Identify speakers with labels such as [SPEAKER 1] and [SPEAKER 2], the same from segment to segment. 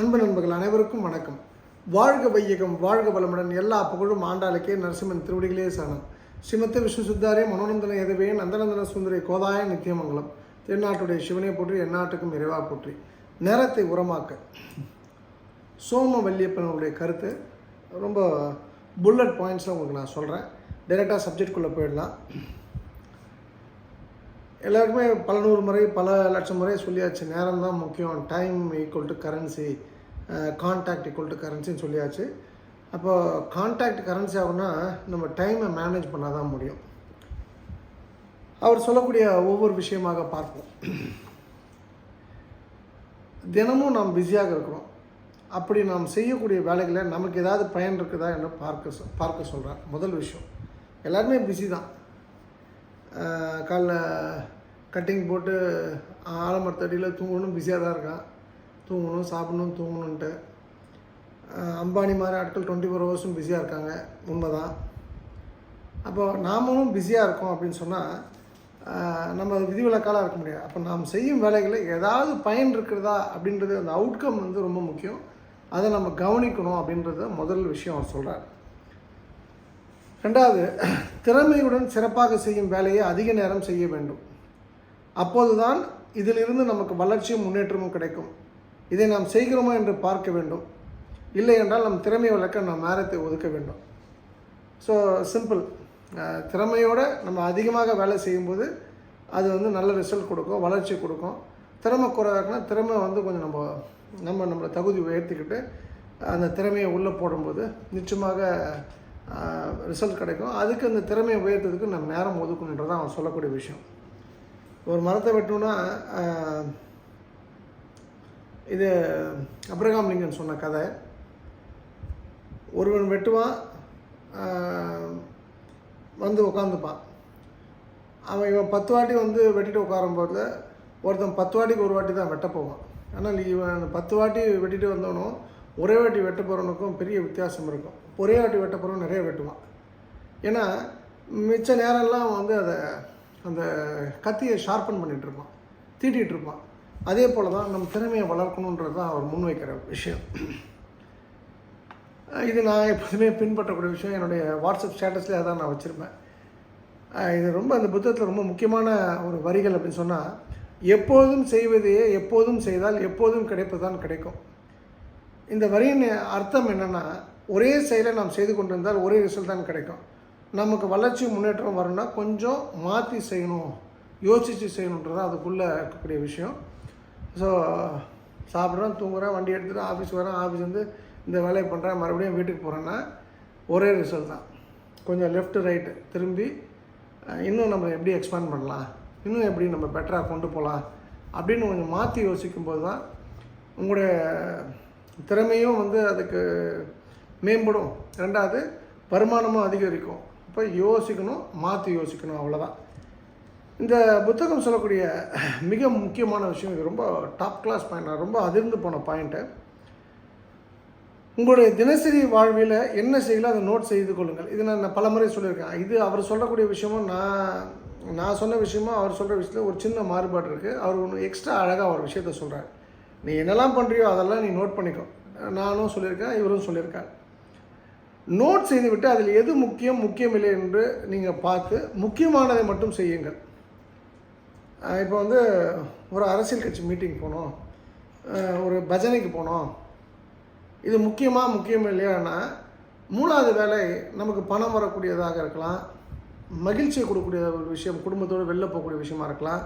[SPEAKER 1] அன்பு நண்பர்கள் அனைவருக்கும் வணக்கம். வாழ்க வையகம் வாழ்க வளமுடன் எல்லா புகழும் ஆண்டாளுக்கே நரசிம்மன் திருவடிகளே சரணம். ஸ்ரீமத்த விஷ்ணு சுத்தாரே மனோநந்தன எதவே நந்தநந்தன சுந்தரி கோதாய நித்தியமங்கலம். தென்னாட்டுடைய சிவனை போற்றி எந்நாட்டுக்கும் இறைவா போற்றி. நேரத்தை உரமாக்க. சோம வல்லியப்பனுடைய கருத்து ரொம்ப புல்லட் பாயிண்ட்ஸில் உங்களுக்கு நான் சொல்கிறேன் டைரெக்டாக சப்ஜெக்ட்குள்ளே போயிடலாம். எல்லாருக்குமே பல நூறு முறை பல லட்சம் முறை சொல்லியாச்சு. நேரம் தான் முக்கியம். Time equal to currency contact equal to கரன்சின்னு சொல்லியாச்சு. அப்போ கான்டாக்ட் கரன்சி ஆகுனா நம்ம டைமை மேனேஜ் பண்ணால் தான் முடியும். அவர் சொல்லக்கூடிய ஒவ்வொரு விஷயமாக பார்ப்போம். தினமும் நாம் பிஸியாக இருக்கிறோம் அப்படி நாம் செய்யக்கூடிய வேலைகளை நமக்கு ஏதாவது பயன் இருக்குதா என்று பார்க்க சொ- பார்க்க சொல்கிறார் முதல் விஷயம் எல்லாருமே பிஸி தான். காலைல கட்டிங் போட்டு ஆலமரத்தடியில் தூங்கணும் பிஸியாக தான் இருக்கான். தூங்கணும் சாப்பிடணும் தூங்கணுன்ட்டு அம்பானி மாதிரி ஆட்கள் டுவெண்ட்டி ஃபோர் ஹவர்ஸும் பிஸியாக இருக்காங்க. உண்மை தான் அப்போ நாமளும் பிஸியாக இருக்கோம் அப்படின்னு சொன்னால் நம்ம விதிவிலக்காலாக இருக்க முடியாது. அப்போ நாம் செய்யும் வேலைகளில் ஏதாவது பயன் இருக்கிறதா அப்படின்றது அந்த அவுட்கம் வந்து ரொம்ப முக்கியம். அதை நம்ம கவனிக்கணும் அப்படின்றத முதல் விஷயம் அவர் சொல்கிறார் ரெண்டாவது திறமையுடன் சிறப்பாக செய்யும் வேலையை அதிக நேரம் செய்ய வேண்டும். அப்போதுதான் இதிலிருந்து நமக்கு வளர்ச்சியும் முன்னேற்றமும் கிடைக்கும். இதை நாம் செய்கிறோமா என்று பார்க்க வேண்டும். இல்லை என்றால் நம் திறமையை வளர்க்க நாம் நேரத்தை ஒதுக்க வேண்டும். ஸோ சிம்பிள் திறமையோடு நம்ம அதிகமாக வேலை செய்யும்போது அது வந்து நல்ல ரிசல்ட் கொடுக்கும் வளர்ச்சி கொடுக்கும். திறமை குறைவாக்குனா திறமை வந்து கொஞ்சம் நம்ம நம்ம நம்மளை தகுதி உயர்த்திக்கிட்டு அந்த திறமையை உள்ளே போடும்போது நிச்சயமாக ரிசல்ட் கிடைக்கும். அதுக்கு அந்த திறமையை உயர்த்ததுக்கு நம்ம நேரம் ஒதுக்கணுன்றது அவன் சொல்லக்கூடிய விஷயம். ஒரு மரத்தை வெட்டணும்னா இது அப்ரகாம் லிங்கன் சொன்ன கதை. ஒருவன் வெட்டுவான் வந்து உட்காந்துப்பான் அவன் இவன் பத்து வாட்டி வந்து வெட்டிட்டு உட்காரும்போது ஒருத்தன் பத்து வாட்டிக்கு ஒரு வாட்டி தான் வெட்ட போவான். ஆனால் இவன் பத்து வாட்டி வெட்டிட்டு வந்தவனும் ஒரே வாட்டி வெட்ட போகிறவனுக்கும் பெரிய வித்தியாசம் இருக்கும். ஒரே வாட்டி வெட்ட போகிறவன் நிறைய வெட்டுவான். ஏன்னா மிச்ச நேரம்லாம் வந்து அதை அந்த கத்தியை ஷார்ப்பன் பண்ணிகிட்ருப்பான் தீட்டிகிட்ருப்பான் தீட்டிகிட்டு அதே போல் தான் நம்ம திறமையை வளர்க்கணுன்றது தான் அவர் முன்வைக்கிற விஷயம். இது நான் எப்போதுமே பின்பற்றக்கூடிய விஷயம். என்னுடைய வாட்ஸ்அப் ஸ்டேட்டஸ்லேயே அதான் நான் வச்சுருப்பேன். இது ரொம்ப அந்த புத்தகத்தில் ரொம்ப முக்கியமான ஒரு வரிகள் அப்படின்னு சொன்னால் எப்போதும் செய்வதையே எப்போதும் செய்தால் எப்போதும் கிடைப்பது தான் கிடைக்கும். இந்த வரியின் அர்த்தம் என்னென்னா ஒரே செயலை நாம் செய்து கொண்டிருந்தால் ஒரே ரிசல்ட் தான் கிடைக்கும். நமக்கு வளர்ச்சி முன்னேற்றம் வரணும்னா கொஞ்சம் மாற்றி செய்யணும். யோசித்து செய்யணுன்றது தான் அதுக்குள்ளே இருக்கக்கூடிய விஷயம். ஸோ சாப்பிட்றேன் தூங்குறேன் வண்டி எடுத்துகிட்டு ஆஃபீஸ் வரேன் ஆஃபீஸ் வந்து இந்த வேலையை பண்ணுறேன் மறுபடியும் வீட்டுக்கு போகிறேன்னா ஒரே ரிசல்ட் தான். கொஞ்சம் லெஃப்ட் ரைட்டு திரும்பி இன்னும் நம்ம எப்படி எக்ஸ்பேண்ட் பண்ணலாம்? இன்னும் எப்படி நம்ம பெட்டராக கொண்டு போகலாம்? அப்படின்னு கொஞ்சம் மாற்றி யோசிக்கும்போது தான் உங்களுடைய திறமையும் வந்து அதுக்கு மேம்படும். ரெண்டாவது வருமானமும் அதிகரிக்கும். அப்போ யோசிக்கணும் மாற்றி யோசிக்கணும் அவ்வளோதான் இந்த புத்தகம் சொல்லக்கூடிய மிக முக்கியமான விஷயம் இது ரொம்ப டாப் கிளாஸ் பாயிண்ட் ரொம்ப அதிர்ந்து போன பாயிண்ட்டு உங்களுடைய தினசரி வாழ்வில் என்ன செய்யலாம் அதை நோட் செய்து கொள்ளுங்கள். இது நான் பல முறை சொல்லியிருக்கேன். இது அவர் சொல்லக்கூடிய விஷயமும் நான் நான் சொன்ன விஷயமும் அவர் சொல்கிற விஷயத்தில் ஒரு சின்ன மாறுபாடு இருக்குது அவர் ஒன்று எக்ஸ்ட்ரா அழகாக ஒரு விஷயத்த சொல்கிறார் நீ என்னெல்லாம் பண்ணுறியோ அதெல்லாம் நீ நோட் பண்ணிக்கோ. நானும் சொல்லியிருக்கேன் இவரும் சொல்லியிருக்காரு. நோட் செய்துவிட்டு அதில் எது முக்கியம் முக்கியமில்லை என்று நீங்கள் பார்த்து முக்கியமானதை மட்டும் செய்யுங்கள். இப்போ வந்து ஒரு அரசியல் கட்சி மீட்டிங் போனோம். ஒரு பஜனைக்கு போனோம். இது முக்கியமாக முக்கியம் இல்லையானா மூணாவது வேலை நமக்கு பணம் வரக்கூடியதாக இருக்கலாம். மகிழ்ச்சியை கொடுக்கக்கூடிய ஒரு விஷயம் குடும்பத்தோடு வெளில போகக்கூடிய விஷயமா இருக்கலாம்.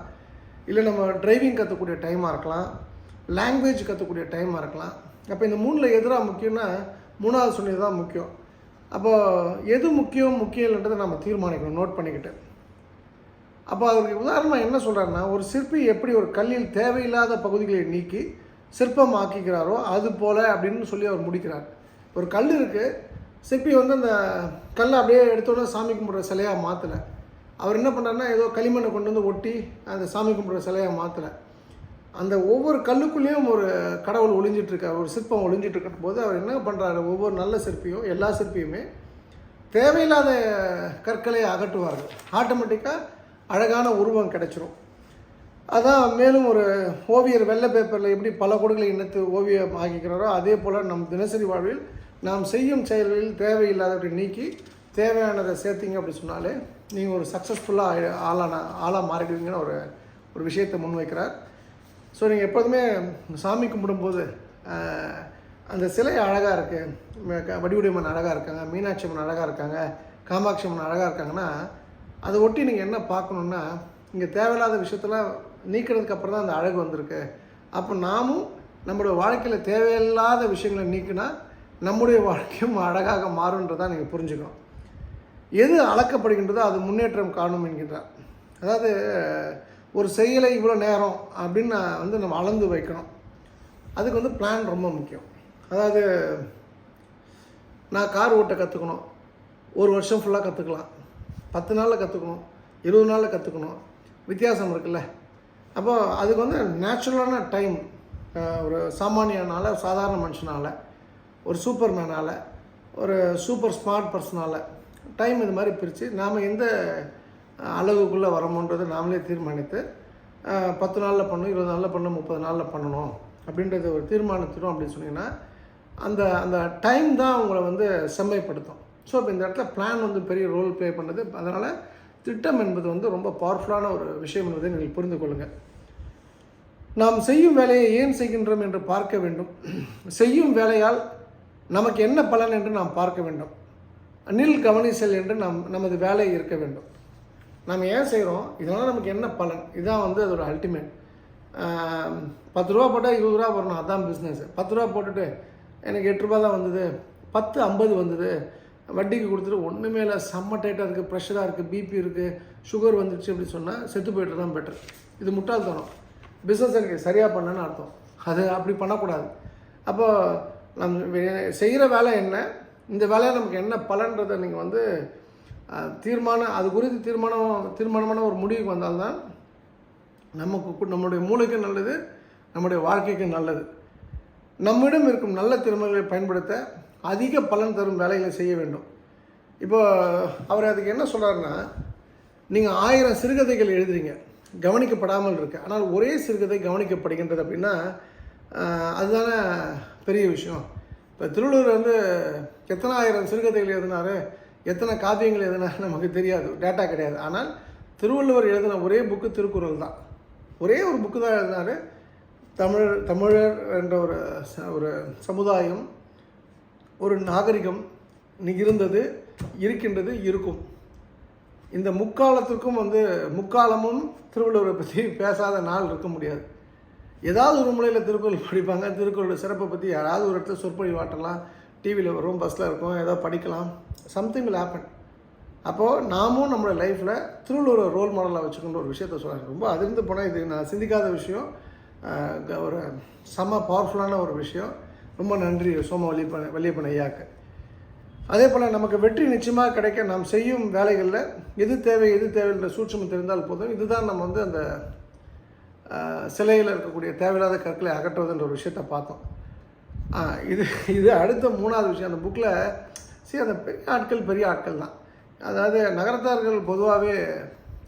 [SPEAKER 1] இல்லை நம்ம டிரைவிங் கற்றுக்கூடிய டைமாக இருக்கலாம். லாங்குவேஜ் கற்றுக்கூடிய டைமாக இருக்கலாம். அப்போ இந்த மூணில் எதிராக முக்கியம்னா மூணாவது சொன்னது தான் முக்கியம். அப்போ எது முக்கியம் முக்கியம் இல்லைன்றதை நம்ம தீர்மானிக்கணும் நோட் பண்ணிக்கிட்டு. அப்போ அவருக்கு உதாரணமாக என்ன சொல்கிறாருன்னா ஒரு சிற்பி எப்படி ஒரு கல்லில் தேவையில்லாத பகுதிகளை நீக்கி சிற்பம் ஆக்கிக்கிறாரோ அது போல் அப்படின்னு சொல்லி அவர் முடிக்கிறார். ஒரு கல் இருக்குது சிற்பி வந்து அந்த கல்லை அப்படியே எடுத்தோடனே சாமி கும்பிட்ற சிலையாக மாற்றலை அவர் என்ன பண்ணுறாருன்னா ஏதோ களிமண்ணை கொண்டு வந்து ஒட்டி அந்த சாமி கும்பிட்ற சிலையாக மாற்றலை அந்த ஒவ்வொரு கல்லுக்குள்ளேயும் ஒரு கடவுள் ஒளிஞ்சிட்டு இருக்கார் ஒரு சிற்பம் ஒளிஞ்சிட்ருக்கும் போது அவர் என்ன பண்ணுறாரு ஒவ்வொரு நல்ல சிற்பியும் எல்லா சிற்பியுமே தேவையில்லாத கற்களை அகற்றுவார்கள். ஆட்டோமேட்டிக்காக அழகான உருவம் கிடைச்சிரும். அதான் மேலும் ஒரு ஓவியர் வெள்ளை பேப்பரில் எப்படி பல கோடுகளை இணைத்து ஓவியம் ஆக்கிக்கிறாரோ அதே போல் நம் தினசரி வாழ்வில் நாம் செய்யும் செயல்களில் தேவையில்லாதவற்றை நீக்கி தேவையானதை சேர்த்திங்க அப்படி சொன்னாலே நீங்கள் ஒரு சக்ஸஸ்ஃபுல்லாக ஆளான ஆளாக மாறிடுவீங்கன்னு ஒரு ஒரு விஷயத்தை முன்வைக்கிறார். ஸோ நீங்கள் எப்போதுமே சாமி கும்பிடும்போது அந்த சிலை அழகாக இருக்குது வடிவுடையம்மன் அழகாக இருக்காங்க மீனாட்சி அம்மன் அழகாக இருக்காங்க காமாட்சி அம்மன் அழகாக இருக்காங்கன்னா அதை ஒட்டி நீங்கள் என்ன பார்க்கணுன்னா இங்கே தேவையில்லாத விஷயத்தெல்லாம் நீக்கிறதுக்கு அப்புறம் தான் அந்த அழகு வந்திருக்கு. அப்போ நாமும் நம்மளுடைய வாழ்க்கையில் தேவையில்லாத விஷயங்களை நீக்கினா நம்முடைய வாழ்க்கையும் அழகாக மாறுன்றதான் நீங்கள் புரிஞ்சுக்கணும். எது அளக்கப்படுகின்றதோ அது முன்னேற்றம் காணும் என்கின்றார். அதாவது ஒரு செயலை இவ்வளோ நேரம் அப்படின்னு நான் வந்து நம்ம அளந்து வைக்கணும். அதுக்கு வந்து பிளான் ரொம்ப முக்கியம். அதாவது நான் கார் ஓட்ட கற்றுக்கணும் ஒரு வருஷம் ஃபுல்லாக கற்றுக்கலாம் பத்து நாளில் கற்றுக்கணும் இருபது நாளில் கற்றுக்கணும் வித்தியாசம் இருக்குல்ல. அப்போ அதுக்கு வந்து நேச்சுரலான டைம் ஒரு சாமானியனால் சாதாரண மனுஷனால் ஒரு சூப்பர் மேனால் ஒரு சூப்பர் ஸ்மார்ட் பர்சனால் டைம் இது மாதிரி பிரித்து நாம் எந்த அளவுக்குள்ளே வரமோன்றதை நாமளே தீர்மானித்து பத்து நாளில் பண்ணணும் இருபது நாளில் பண்ணணும் முப்பது நாளில் பண்ணணும் அப்படின்றத ஒரு தீர்மானிச்சிடும் அப்படின்னு சொன்னீங்கன்னா அந்த அந்த டைம் தான் உங்களை வந்து செம்மைப்படுத்தும். ஸோ இப்போ இந்த இடத்துல பிளான் வந்து பெரிய ரோல் ப்ளே பண்ணுது. அதனால் திட்டம் என்பது வந்து ரொம்ப பவர்ஃபுல்லான ஒரு விஷயம் என்பதை நீங்கள் புரிந்து கொள்ளுங்கள் நாம் செய்யும் வேலையை ஏன் செய்கின்றோம் என்று பார்க்க வேண்டும். செய்யும் வேலையால் நமக்கு என்ன பலன் என்று நாம் பார்க்க வேண்டும். அனில் கவனிசல் என்று நாம் நமது வேலை இருக்க வேண்டும். நாம் ஏன் செய்கிறோம் இதனால் நமக்கு என்ன பலன்? இதுதான் வந்து அதோட அல்டிமேட் பத்து ரூபா போட்டால் இருபது ரூபா வரணும். அதான் பிஸ்னஸ் பத்து ரூபா போட்டுட்டு எனக்கு எட்டு ரூபா தான் வந்தது. பத்து ஐம்பது வந்தது. வட்டிக்கு கொடுத்துட்டு ஒன்றுமே இல்லை செம்ம டைட்டாக இருக்குது ப்ரெஷராக இருக்குது பிபி இருக்குது சுகர் வந்துடுச்சு அப்படி சொன்னால் செத்து போய்ட்டு தான் பெட்டர் இது முட்டாள்தனம். பிஸ்னஸ் எனக்கு சரியாக பண்ணேன்னு அர்த்தம். அது அப்படி பண்ணக்கூடாது. அப்போ நம்ம வே- செய்கிற வேலை என்ன? இந்த வேலையை நமக்கு என்ன பலன்றதை நீங்கள் வந்து தீர்மானம் அது குறித்து தீர்மானம் தீர்மானமான ஒரு முடிவுக்கு வந்தால்தான் நமக்கு நம்முடைய மூளைக்கும் நல்லது நம்முடைய வாழ்க்கைக்கும் நல்லது. நம்மிடம் இருக்கும் நல்ல திறமைகளை பயன்படுத்த அதிக பலன் தரும் வேலைகளை செய்ய வேண்டும். இப்போ அவர் அதுக்கு என்ன சொல்கிறாருன்னா நீங்கள் ஆயிரம் சிறுகதைகள் எழுதுறீங்க கவனிக்கப்படாமல் இருக்கு. ஆனால் ஒரே சிறுகதை கவனிக்கப்படுகின்றது அப்படின்னா அதுதான அதுதானே பெரிய விஷயம். இப்போ திருவள்ளுவர் வந்து எத்தனை ஆயிரம் சிறுகதைகள் எழுதினாரு? எத்தனை காவியங்கள் எதுனா நமக்கு தெரியாது டேட்டா கிடையாது. ஆனால் திருவள்ளுவர் எழுதின ஒரே புக்கு திருக்குறள் தான். ஒரே ஒரு புக்கு தான் எழுதினார். தமிழர் தமிழர் என்ற ஒரு ஒரு சமுதாயம் ஒரு நாகரிகம் இருந்தது இருக்கின்றது இருக்கும். இந்த முக்காலத்திற்கும் வந்து முக்காலமும் திருவள்ளுவரை பற்றி பேசாத நாள் இருக்க முடியாது. ஏதாவது ஒரு முறையில் திருக்குறள் படிப்பாங்க. திருக்குறளோட சிறப்பை பற்றி யாராவது ஒரு இடத்துல சொற்பொழிவாட்டலாம் டிவியில் வரும் பஸ்ஸில் இருக்கும் ஏதோ படிக்கலாம். சம்திங் வில் ஹேப்பன் அப்போது நாமும் நம்மளோட லைஃப்பில் திருவள்ளுவர் ரோல் மாடலாக வச்சுக்கொண்டு ஒரு விஷயத்த சொல்கிறாங்க ரொம்ப அதிர்ந்து போனால் இது நான் சிந்திக்காத விஷயம். க- ஒரு செம்ம பவர்ஃபுல்லான ஒரு விஷயம். ரொம்ப நன்றி சோம வள்ளியப்பன் வள்ளியப்பன் ஐயாக்கு. அதே போல் நமக்கு வெற்றி நிச்சயமாக கிடைக்க நாம் செய்யும் வேலைகளில் எது தேவை எது தேவைன்ற சூட்சமம் தெரிந்தால் போதும். இதுதான் நம்ம வந்து அந்த சிலையில் இருக்கக்கூடிய தேவையில்லாத கற்களை அகற்றுவதுன்ற ஒரு விஷயத்தை பார்த்தோம். இது இது அடுத்த மூணாவது விஷயம். அந்த புக்கில் சரி அந்த பெரிய ஆட்கள் பெரிய ஆட்கள் தான் அதாவது நகரத்தார்கள் பொதுவாகவே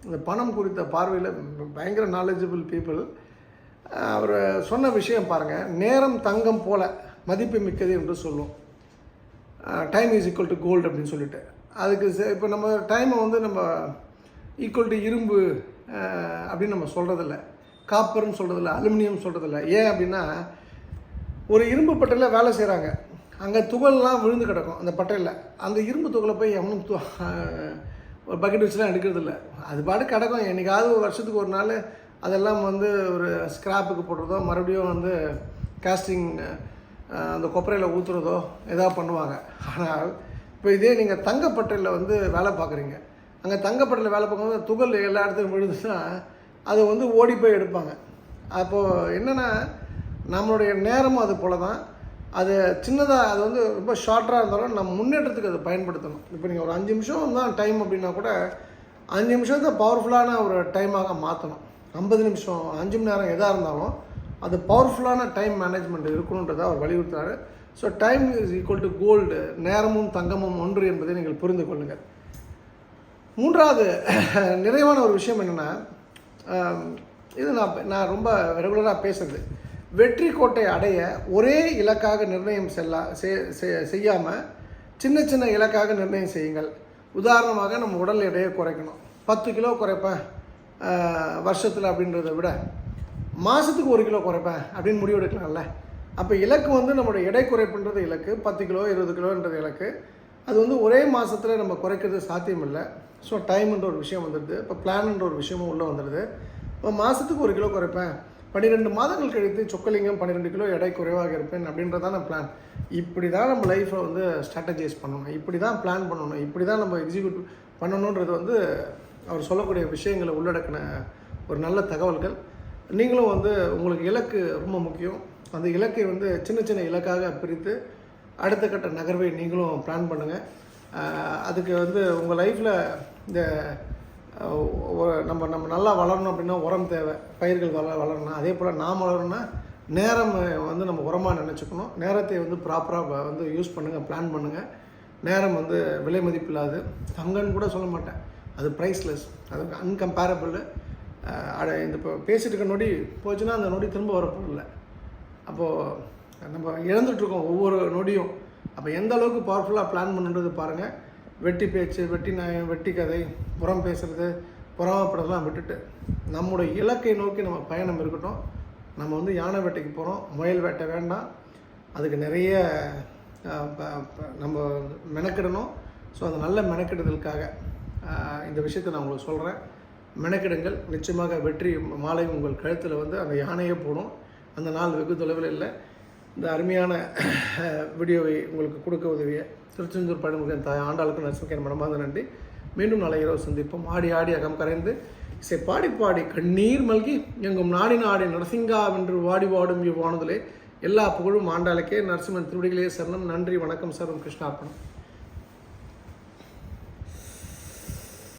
[SPEAKER 1] இந்த பணம் குறித்த பார்வையில் பயங்கர நாலேஜபிள் பீப்புள் அவர் சொன்ன விஷயம் பாருங்கள் நேரம் தங்கம் போல மதிப்பு மிக்கது என்று சொல்லும். Time is equal to gold அப்படின்னு சொல்லிட்டு. அதுக்கு இப்போ நம்ம டைமை வந்து நம்ம ஈக்குவல் டு இரும்பு அப்படின்னு நம்ம சொல்கிறதில்ல காப்பர்னு சொல்கிறதில்ல அலுமினியம் சொல்கிறதில்ல ஏன் அப்படின்னா ஒரு இரும்பு பட்டையில் வேலை செய்கிறாங்க அங்கே துகள்லாம் விழுந்து கிடக்கும் அந்த பட்டையில். அந்த இரும்பு துகளை போய் எவனும் து ஒரு பக்கெட் வச்சுலாம் எடுக்கிறதில்ல அது பாட்டு கிடக்கும். என்றைக்காவது ஒரு வருஷத்துக்கு ஒரு நாள் அதெல்லாம் வந்து ஒரு ஸ்க்ராப்புக்கு போடுறதோ மறுபடியும் வந்து காஸ்டிங் அந்த கொப்பரையில் ஊற்றுறதோ எதாவது பண்ணுவாங்க. ஆனால் இப்போ இதே நீங்கள் தங்கப்பட்டையில் வந்து வேலை பார்க்குறீங்க அங்கே தங்கப்பட்டையில் வேலை பார்க்கும்போது துகள் எல்லா இடத்துலையும் விழுதுன்னா அதை வந்து ஓடி போய் எடுப்பாங்க. அப்போது என்னென்னா நம்மளுடைய நேரமும் அது போல தான் அது சின்னதாக அது வந்து ரொம்ப ஷார்ட்டாக இருந்தாலும் நம்ம முன்னேற்றத்துக்கு அதை பயன்படுத்தணும். இப்போ நீங்கள் ஒரு அஞ்சு நிமிஷம் தான் டைம் அப்படின்னா கூட அஞ்சு நிமிஷத்தை பவர்ஃபுல்லான ஒரு டைமாக மாற்றணும் ஐம்பது நிமிஷம் அஞ்சு மணி நேரம் எதாக இருந்தாலும் அது பவர்ஃபுல்லான டைம் மேனேஜ்மெண்ட் இருக்கணுன்றதை அவர் வலியுறுத்துறாரு. So time is equal to gold நேரமும் தங்கமும் ஒன்று என்பதை நீங்கள் புரிந்து கொள்ளுங்கள். மூன்றாவது நிறைவான ஒரு விஷயம் என்னென்னா இது நான் நான் ரொம்ப ரெகுலராக பேசுறது. வெற்றி கோட்டை அடைய ஒரே இலக்காக நிர்ணயம் செல்லா செய்யாமல் சின்ன சின்ன இலக்காக நிர்ணயம் செய்யுங்கள். உதாரணமாக நம்ம உடல் எடையை குறைக்கணும். பத்து கிலோ குறைப்பேன் வருஷத்தில் அப்படின்றத விட மாதத்துக்கு ஒரு கிலோ குறைப்பேன் அப்படின்னு முடிவு எடுக்கலாம்ல. அப்போ இலக்கு வந்து நம்மளுடைய எடை குறைப்புன்றது இலக்கு பத்து கிலோ இருபது கிலோன்றது இலக்கு. அது வந்து ஒரே மாதத்தில் நம்ம குறைக்கிறது சாத்தியம் இல்லை ஸோ டைம்ன்ற ஒரு விஷயம் வந்துடுது. இப்போ பிளான்ன்ற ஒரு விஷயமும் உள்ளே வந்துடுது. இப்போ மாதத்துக்கு ஒரு கிலோ குறைப்பேன் பன்னிரெண்டு மாதங்கள் கழித்து சொக்கலிங்கம் பன்னிரெண்டு கிலோ எடை குறைவாக இருப்பேன் அப்படின்றதான பிளான் இப்படி தான் நம்ம லைஃப்பை வந்து ஸ்ட்ராட்டஜைஸ் பண்ணணும். இப்படி தான் பிளான் பண்ணணும். இப்படி தான் நம்ம எக்ஸிக்யூட் பண்ணணுன்றது வந்து அவர் சொல்லக்கூடிய விஷயங்களை உள்ளடக்கின ஒரு நல்ல தகவல்கள். நீங்களும் வந்து உங்களுக்கு இலக்கு ரொம்ப முக்கியம். அந்த இலக்கை வந்து சின்ன சின்ன இலக்காக பிரித்து அடுத்த கட்ட நகர்வை நீங்களும் பிளான் பண்ணுங்கள் அதுக்கு வந்து உங்கள் லைஃப்பில் இந்த நம்ம நம்ம நல்லா வளரணும் அப்படின்னா உரம் தேவை பயிர்கள் வள வளரணும். அதே போல் நாம் வளரணும்னா நேரம் வந்து நம்ம உரமாக நினச்சிக்கணும். நேரத்தை வந்து ப்ராப்பராக வந்து யூஸ் பண்ணுங்கள் பிளான் பண்ணுங்கள் நேரம் வந்து விலை மதிப்பில்லாது. தங்கன்னு கூட சொல்ல மாட்டேன். அது ப்ரைஸ்லெஸ் அது அன்கம்பேரபிள் அட இந்த இப்போ பேசிட்டு இருக்க நொடி போச்சுன்னா அந்த நொடி திரும்ப வரப்போதில்லை அப்போது நம்ம இழந்துட்டுருக்கோம் ஒவ்வொரு நொடியும். அப்போ எந்த அளவுக்கு பவர்ஃபுல்லாக பிளான் பண்ணுன்றது பாருங்கள் வெட்டி பேச்சு வெட்டி நியாயம் வெட்டி கதை புறம் பேசுறது புறாமப்படுறதெல்லாம் விட்டுட்டு நம்முடைய இலக்கை நோக்கி நம்ம பயணம் இருக்கட்டும். நம்ம வந்து யானை வேட்டைக்கு போகிறோம் முயல் வேட்டை வேண்டாம். அதுக்கு நிறைய ப- நம்ம மெனக்கிடணும். ஸோ அந்த நல்ல மெனக்கிடுதலுக்காக இந்த விஷயத்தை நான் உங்களுக்கு சொல்கிறேன் மெனக்கிடுங்கள். நிச்சயமாக வெற்றி மாலை உங்கள் கழுத்தில் வந்து அந்த யானையே போடும். அந்த நாள் வெகு தொலைவில் இல்லை. இந்த அருமையான வீடியோவை உங்களுக்கு கொடுக்க உதவிய திருச்செந்தூர் பழமுகன் தாய் ஆண்டாளுக்கு நரசிங்கன் மனமார்ந்த நன்றி. மீண்டும் நாளை இரவு சந்திப்போம். ஆடி ஆடி அகம் கரைந்து இசை பாடி பாடி கண்ணீர் மல்கி எங்கும் நாடி நாடி நரசிங்கா வென்று வாடி வாடும் இவ்வாணுதலே எல்லா புகழும் ஆண்டாளுக்கே. நரசிம்மன் திருவடிகளே சரணம். நன்றி வணக்கம். சரணம் கிருஷ்ணார்ப்பணம்